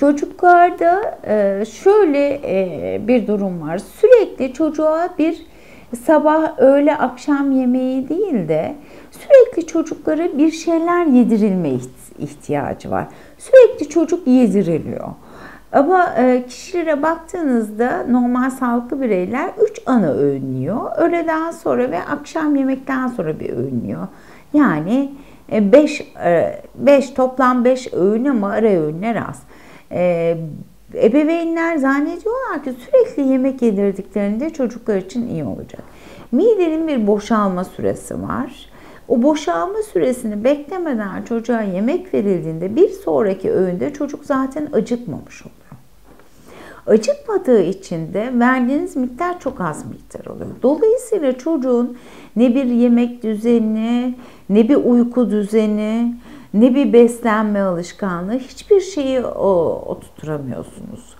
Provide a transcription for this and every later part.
Çocuklarda e, şöyle e, bir durum var. Sürekli çocuğa bir sabah, öğle, akşam yemeği değil de sürekli çocuklara bir şeyler yedirilme ihtiyacı var. Sürekli çocuk yediriliyor. Ama e, kişilere baktığınızda normal sağlıklı bireyler 3 ana öğün. Öğleden sonra ve akşam yemekten sonra bir öğün. Yani 5 e, 5 e, toplam 5 öğün ama ara öğünler az. E, ebeveynler zannediyorlar ki sürekli yemek yedirdiklerinde çocuklar için iyi olacak. Midenin bir boşalma süresi var. O boşalma süresini beklemeden çocuğa yemek verildiğinde bir sonraki öğünde çocuk zaten acıkmamış oluyor. Acıkmadığı için de verdiğiniz miktar çok az miktar oluyor. Dolayısıyla çocuğun ne bir yemek düzeni, ne bir uyku düzeni, ne bir beslenme alışkanlığı hiçbir şeyi o, oturtamıyorsunuz.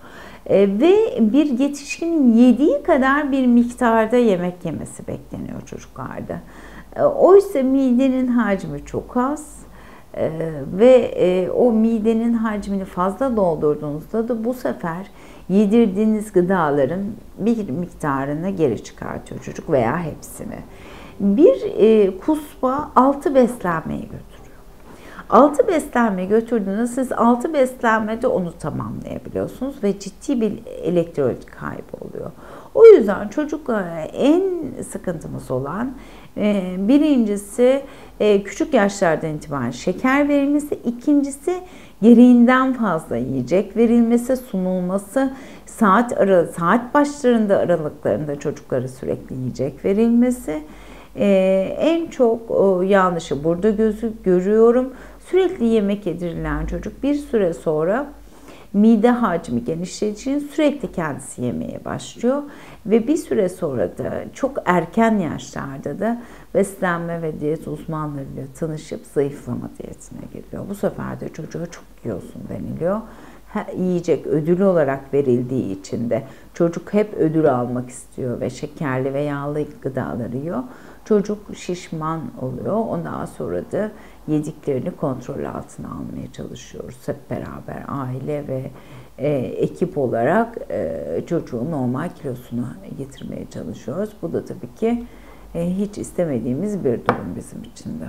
E, ve bir yetişkinin yediği kadar bir miktarda yemek yemesi bekleniyor çocuklarda. E, oysa midenin hacmi çok az e, ve e, o midenin hacmini fazla doldurduğunuzda da bu sefer yedirdiğiniz gıdaların bir miktarını geri çıkartıyor çocuk veya hepsini. Bir e, kuspa altı beslenmeyi götürüyor. Altı beslenme götürdüğünüzde siz altı beslenmede onu tamamlayabiliyorsunuz ve ciddi bir elektrolit kaybı oluyor. O yüzden çocuklara en sıkıntımız olan e, birincisi e, küçük yaşlardan itibaren şeker verilmesi, ikincisi gereğinden fazla yiyecek verilmesi, sunulması, saat ara, saat başlarında aralıklarında çocuklara sürekli yiyecek verilmesi. Ee, en çok o, yanlışı burada gözü görüyorum. Sürekli yemek yedirilen çocuk bir süre sonra mide hacmi genişlediği için sürekli kendisi yemeye başlıyor ve bir süre sonra da çok erken yaşlarda da beslenme ve diyet uzmanlarıyla tanışıp zayıflama diyetine giriyor. Bu sefer de çocuğa çok yiyorsun deniliyor. yiyecek ödül olarak verildiği için de çocuk hep ödül almak istiyor ve şekerli ve yağlı gıdaları yiyor. Çocuk şişman oluyor. Ondan sonra da yediklerini kontrol altına almaya çalışıyoruz. Hep beraber aile ve e, ekip olarak e, çocuğun normal kilosunu getirmeye çalışıyoruz. Bu da tabii ki e, hiç istemediğimiz bir durum bizim için de.